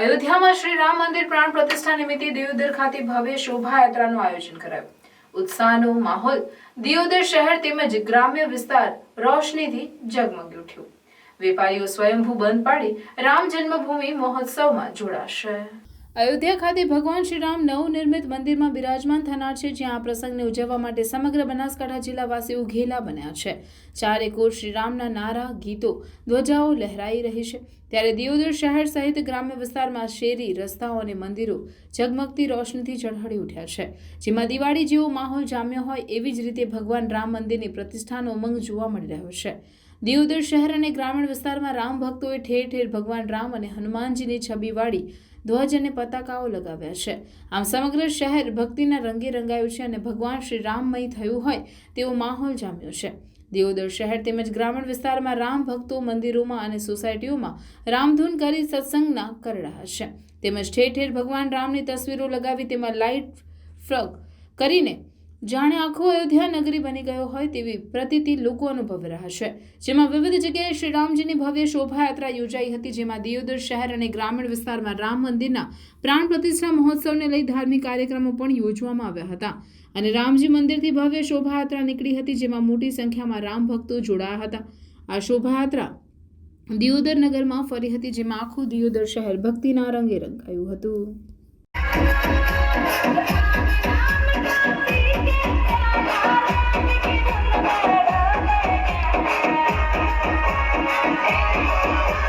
અયોધ્યામાં શ્રી રામ મંદિર પ્રાણ પ્રતિષ્ઠા નિમિત્તે દિયોદર ખાતે ભવ્ય શોભાયાત્રાનું આયોજન કરાયું. ઉત્સાહનો માહોલ દિયોદર શહેર તેમજ ગ્રામ્ય વિસ્તાર રોશનીથી ઝગમગી ઉઠ્યું. વેપારીઓ સ્વયંભૂ બંધ પાડી રામ જન્મભૂમિ મહોત્સવમાં જોડાશે. અયોધ્યા ખાતે ભગવાન શ્રીરામ નવનિર્મિત મંદિરમાં બિરાજમાન થનાર છે, જ્યાં આ પ્રસંગને ઉજવવા માટે સમગ્ર બનાસકાંઠા જિલ્લાવાસીઓ ઘેલા બન્યા છે. ચારે કોર શ્રીરામના નારા, ગીતો, ધ્વજાઓ લહેરાઈ રહી છે. ત્યારે દિયોદર શહેર સહિત ગ્રામ્ય વિસ્તારમાં શેરી, રસ્તાઓ અને મંદિરો ઝગમગતી રોશનીથી ઝળહળી ઉઠ્યા છે. જેમાં દિવાળી જેવો માહોલ જામ્યો હોય એવી જ રીતે ભગવાન રામ મંદિરની પ્રતિષ્ઠાનો ઉમંગ જોવા મળી રહ્યો છે. દિયોદર શહેર અને ગ્રામીણ વિસ્તારમાં રામ ભક્તોએ ઠેર ઠેર ભગવાન રામ અને હનુમાનજીની છબીવાળી ધ્વજ અને પતાકાઓ લગાવ્યા છે. આમ સમગ્ર શહેર ભક્તિના રંગે રંગાયું છે અને ભગવાન શ્રી રામમય થયું હોય તેવો માહોલ જામ્યો છે. દિયોદર શહેર તેમજ ગ્રામીણ વિસ્તારમાં રામ ભક્તો મંદિરોમાં અને સોસાયટીઓમાં રામધૂન કરી સત્સંગના કરી રહ્યા છે. તેમજ ઠેર ઠેર ભગવાન રામની તસવીરો લગાવી તેમાં લાઇટ ફ્રગ કરીને જાણે આખો અયોધ્યા નગરી બની ગયો હોય તેવી પ્રતીતિ લોકો અનુભવી રહ્યા છે. જેમાં વિવિધ જગ્યાએ શ્રી રામજીની ભવ્ય શોભાયાત્રા યોજાઈ હતી, જેમાં દિયોદર શહેર અને ગ્રામીણ વિસ્તારમાં રામ મંદિરના પ્રાણ પ્રતિષ્ઠા મહોત્સવને લઈ ધાર્મિક કાર્યક્રમો પણ યોજવામાં આવ્યા હતા. અને રામજી મંદિરથી ભવ્ય શોભાયાત્રા નીકળી હતી, જેમાં મોટી સંખ્યામાં રામ ભક્તો જોડાયા હતા. આ શોભાયાત્રા દિયોદર નગરમાં ફરી હતી, જેમાં આખું દિયોદર શહેર ભક્તિના રંગે રંગાયું હતું.